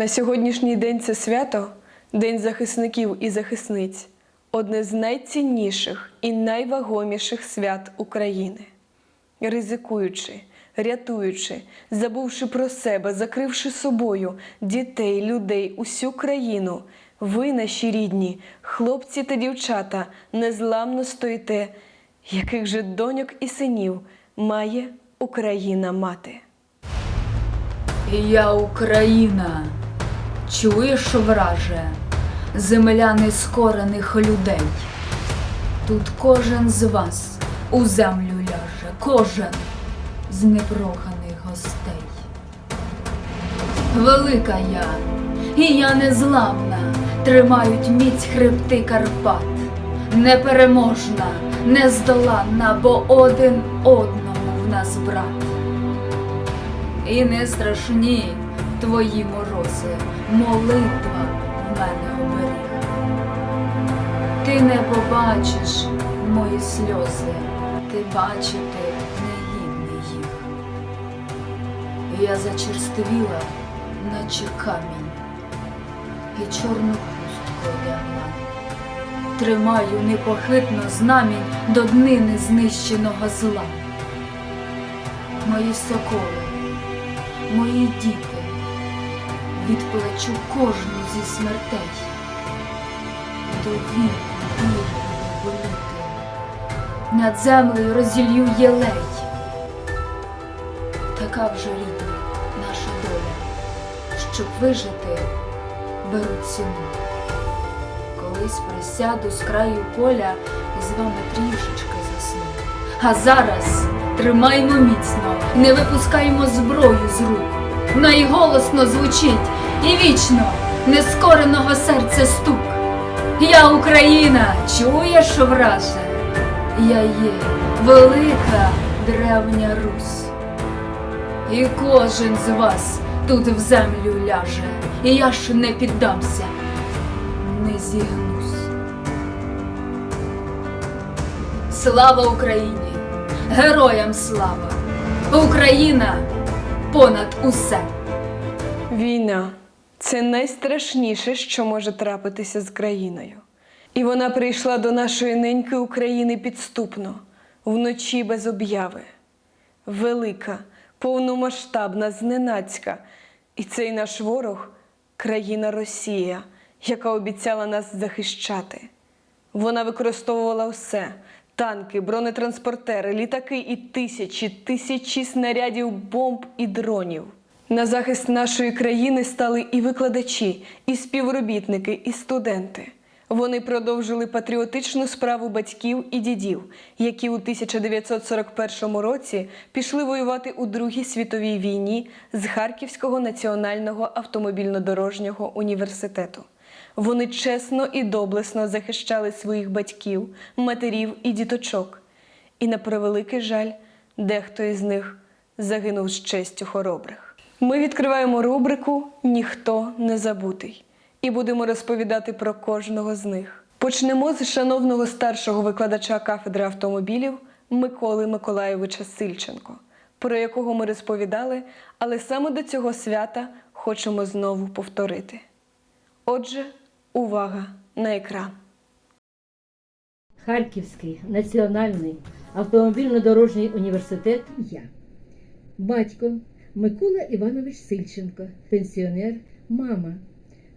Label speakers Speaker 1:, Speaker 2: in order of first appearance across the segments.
Speaker 1: На сьогоднішній день це свято, День захисників і захисниць, одне з найцінніших і найвагоміших свят України. Ризикуючи, рятуючи, забувши про себе, закривши собою дітей, людей, усю країну, ви, наші рідні, хлопці та дівчата, незламно стоїте, яких же доньок і синів має Україна мати.
Speaker 2: Я Україна, чуєш, враже, земля нескорених людей. Тут кожен з вас у землю ляже, кожен з непроханих гостей. Велика я, і я незламна, тримають міць хребти Карпат. Непереможна, нездоланна, бо один одному в нас брат. І не страшні твої морози, молитва в мене оберіг. Ти не побачиш мої сльози, ти бачити не гідний їх. Я зачерствіла, наче камінь, і чорну хустку одягла. Тримаю непохитно знамінь до днини знищеного зла. Мої соколи, мої діти, відплачу кожну зі смертей. До віку боліти, над землею розілью єлей. Така вже рідна наша доля, щоб вижити, беруть ціну. Колись присяду з краю поля і з вами трішечки засну. А зараз тримаймо міцно, не випускаймо зброю з рук. Найголосно звучить і вічно нескореного серця стук. Я Україна, чуєш, враже? Я є велика древня Русь. І кожен з вас тут в землю ляже, і я ж не піддамся, не зігнусь. Слава Україні! Героям слава! Україна понад усе!
Speaker 1: Війна це найстрашніше, що може трапитися з країною. І вона прийшла до нашої неньки України підступно, вночі без обяви. Велика, повномасштабна, зненацька. І цей наш ворог країна Росія, яка обіцяла нас захищати. Вона використовувала все: танки, бронетранспортери, літаки і тисячі, тисячі снарядів, бомб і дронів. На захист нашої країни стали і викладачі, і співробітники, і студенти. Вони продовжили патріотичну справу батьків і дідів, які у 1941 році пішли воювати у Другій світовій війні з Харківського національного автомобільно-дорожнього університету. Вони чесно і доблесно захищали своїх батьків, матерів і діточок. І на превеликий жаль, дехто із них загинув з честю хоробрих. Ми відкриваємо рубрику Ніхто не забутий і будемо розповідати про кожного з них. Почнемо з шановного старшого викладача кафедри автомобілів Миколи Миколайовича Сильченко, про якого ми розповідали, але саме до цього свята хочемо знову повторити. Отже, увага на екран.
Speaker 3: Харківський національний автомобільно-дорожній університет я. Батько Микола Іванович Сильченко, пенсіонер, мама.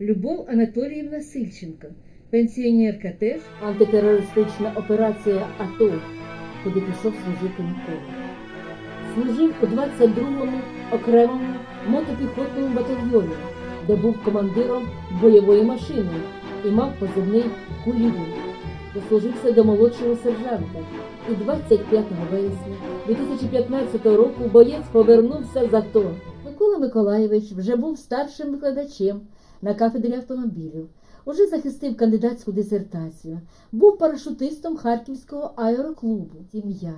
Speaker 3: Любов Анатоліївна Сильченко, пенсіонерка теж антитерористична операція АТО, куди пішов служити Микола. Служив у 22-му окремому мотопіхотному батальйоні, де був командиром бойової машини і мав позивний Кулібін дослужився до молодшого сержанта. І 25 вересня 2015 року боєць повернувся з АТО. Микола Миколаєвич вже був старшим викладачем на кафедрі автомобілів. Уже захистив кандидатську дисертацію, був парашутистом Харківського аероклубу. Сім'я,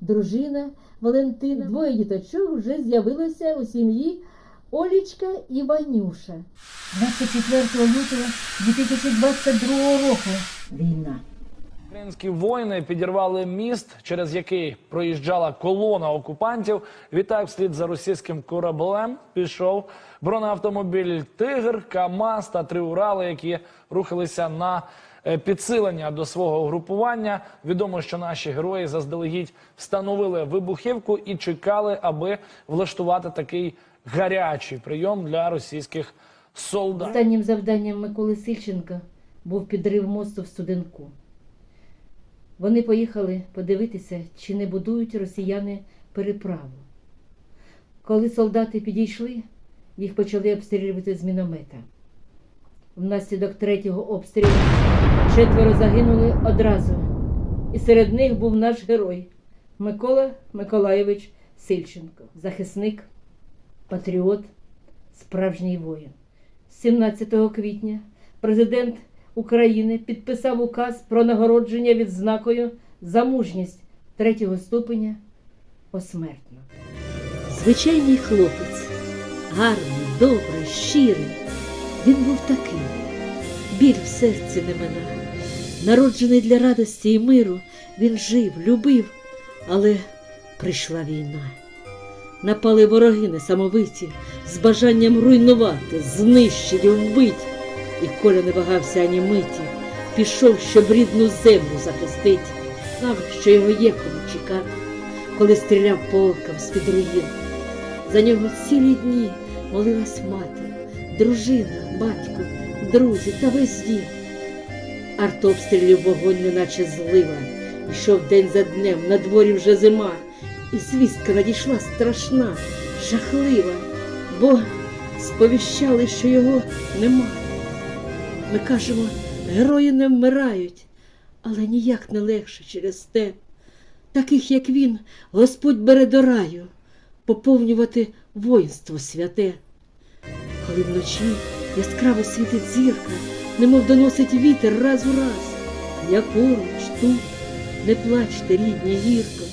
Speaker 3: дружина Валентина, двоє діточок вже з'явилося у сім'ї Олічка і Ванюша. 24 лютого 2022 року війна.
Speaker 4: Українські воїни підірвали міст, через який проїжджала колона окупантів. Відтак, вслід за російським кораблем пішов бронеавтомобіль Тигр, КАМАЗ та три Урали, які рухалися на е, підсилення до свого угрупування. Відомо, що наші герої заздалегідь встановили вибухівку і чекали, аби влаштувати такий гарячий прийом для російських солдат.
Speaker 3: Останнім завданням Миколи Сильченка був підрив мосту в Студенку. Вони поїхали подивитися, чи не будують росіяни переправу. Коли солдати підійшли, їх почали обстрілювати з міномета. Внаслідок третього обстрілу четверо загинули одразу. І серед них був наш герой Микола Миколайович Сильченко, захисник, патріот, справжній воїн. 17 квітня президент України підписав указ про нагородження відзнакою за мужність третього ступеня посмертно. Звичайний хлопець, гарний, добрий, щирий. Він був такий, біль в серці не минав. Народжений для радості і миру, він жив, любив, але прийшла війна. Напали вороги несамовиті, з бажанням руйнувати, знищити, вбить. І Коля не вагався ані миті, пішов, щоб рідну землю захистить, знав, що його є кому чекати, коли стріляв по оркам з-під руїн. За нього цілі дні молилась мати, дружина, батько, друзі та весь дім. Артобстрілів вогонь, неначе злива, йшов день за днем, на дворі вже зима, і звістка надійшла страшна, жахлива, бо сповіщали, що його нема. Ми кажемо, герої не вмирають, але ніяк не легше через те. Таких, як він, Господь бере до раю поповнювати воїнство святе. Коли вночі яскраво світить зірка, немов доносить вітер раз у раз. Я поруч тут, не плачте, рідні гірко,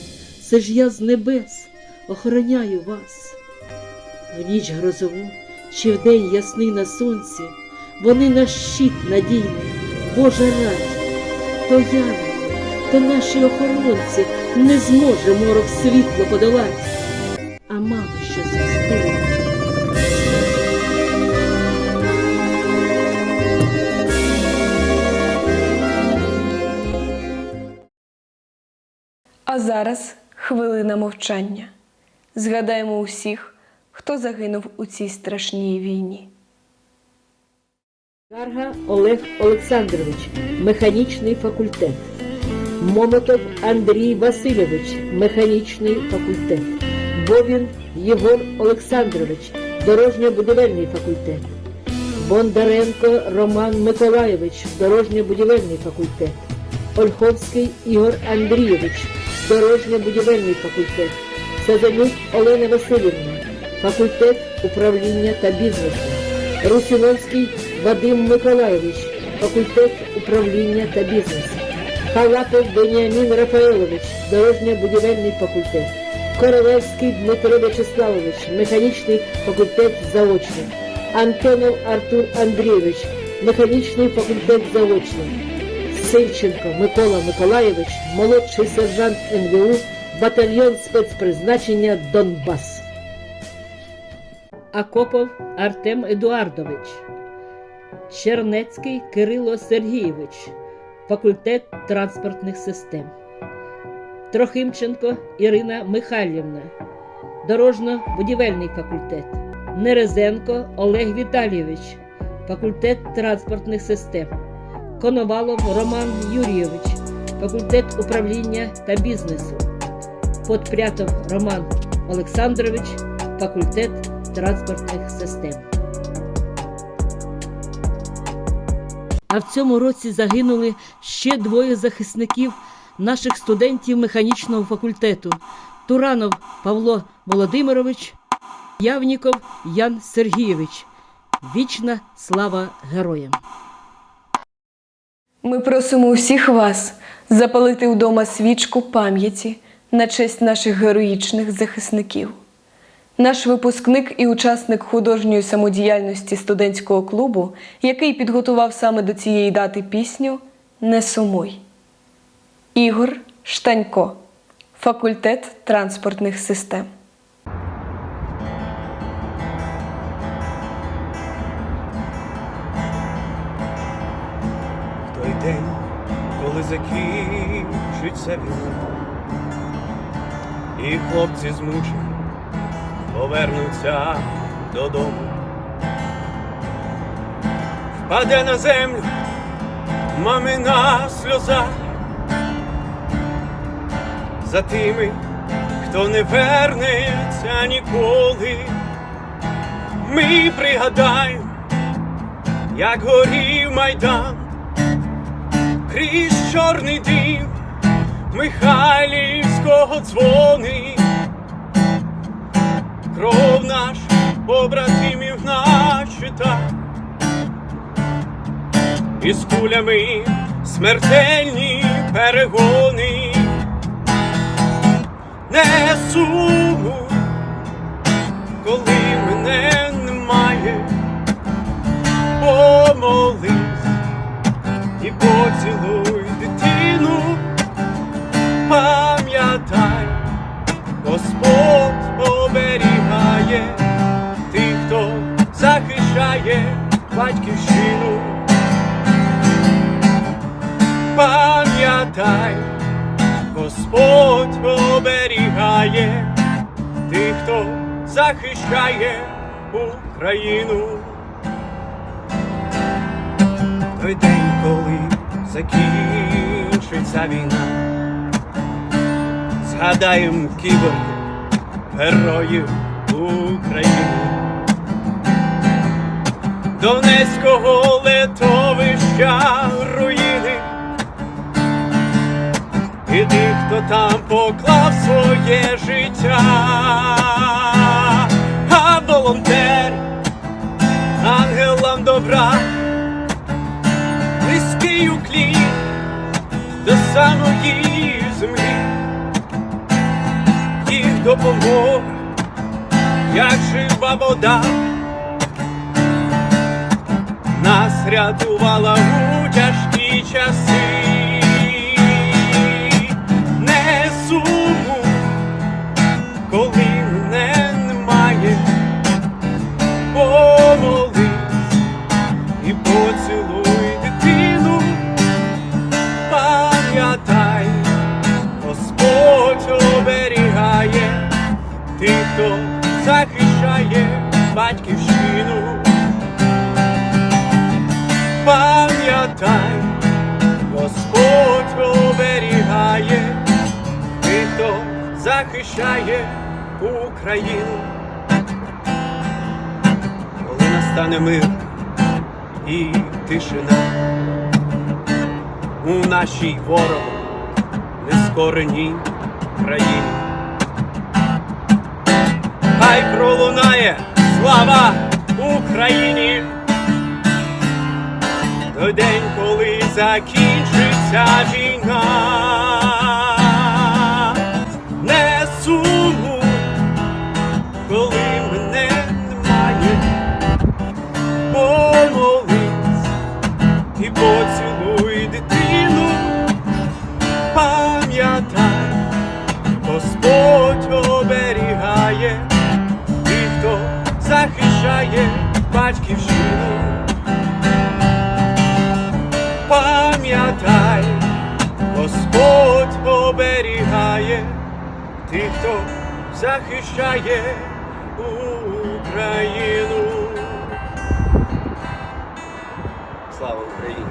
Speaker 3: це ж я з небес охороняю вас. В ніч грозову чи в день ясний на сонці, вони наш щит надійний, Божа радь, то я, то наші охоронці не зможе морок світло подолати. А мама що звістила.
Speaker 1: А зараз хвилина мовчання. Згадаємо усіх, хто загинув у цій страшній війні.
Speaker 3: Карга Олег Олександрович, механічний факультет. Момотов Андрій Васильович, механічний факультет. Бовін Єгор Олександрович, дорожньо-будівельний факультет. Бондаренко Роман Миколайович, дорожньо-будівельний факультет. Ольховський Ігор Андрійович, дорожньо-будівельний факультет. Сазанюк Олена Васильівна, факультет управління та бізнесу. Русіновський Вадим Миколайович, факультет управління та бізнесу. Халапов Беніамін Рафаелович, дорожньо-будівельний факультет. Королевський Дмитро Вячеславович, механічний факультет заочний. Антонов Артур Андрійович, механічний факультет заочний. Сильченко Микола Миколайович, молодший сержант НВУ, батальйон спецпризначення Донбас. Акопов Артем Едуардович, Чернецький Кирило Сергійович, факультет транспортних систем, Трохимченко Ірина Михайлівна, дорожньо-будівельний факультет, Нерезенко Олег Віталійович, факультет транспортних систем, Коновалов Роман Юрійович, факультет управління та бізнесу, Подпрятов Роман Олександрович, факультет транспортних систем. А в цьому році загинули ще двоє захисників наших студентів механічного факультету: Туранов Павло Володимирович, Явніков Ян Сергійович. Вічна слава героям!
Speaker 1: Ми просимо усіх вас запалити вдома свічку пам'яті на честь наших героїчних захисників. Наш випускник і учасник художньої самодіяльності студентського клубу, який підготував саме до цієї дати пісню Не сумуй. Ігор Штанько, факультет транспортних систем.
Speaker 5: В той день, коли закінчиться війна, і хлопці змучені повернуться додому. Впаде на землю мамина сльоза за тими, хто не вернеться ніколи. Ми пригадаємо, як горів майдан крізь чорний дим Михайлівського дзвони, кров наш побратимів начита, із кулями смертельні перегони, не сумуй, коли мене немає, помолись і поцілуй батьківщину. Пам'ятай, Господь оберігає тих, хто захищає Україну той день, коли закінчиться війна, згадаєм кіборгів, героїв України, Донецького литовища руїни, і тих, хто там поклав своє життя, а волонтер, ангелам добра. Низький уклін до самої землі, їх допомога, як жива вода, нас рятувала у тяжкі часи, Пам'ятай, Господь оберігає тих, хто захищає Україну. Коли настане мир і тишина у нашій ворогу нескореній країні. Хай пролунає слава Україні. День, коли закінчиться війна, не сумуй, коли мене немає. Помолись і поцілуй дитину, пам'ятай, Господь оберігає тих, хто захищає батьківщину. Оберігає тих, хто захищає Україну. Слава Україні!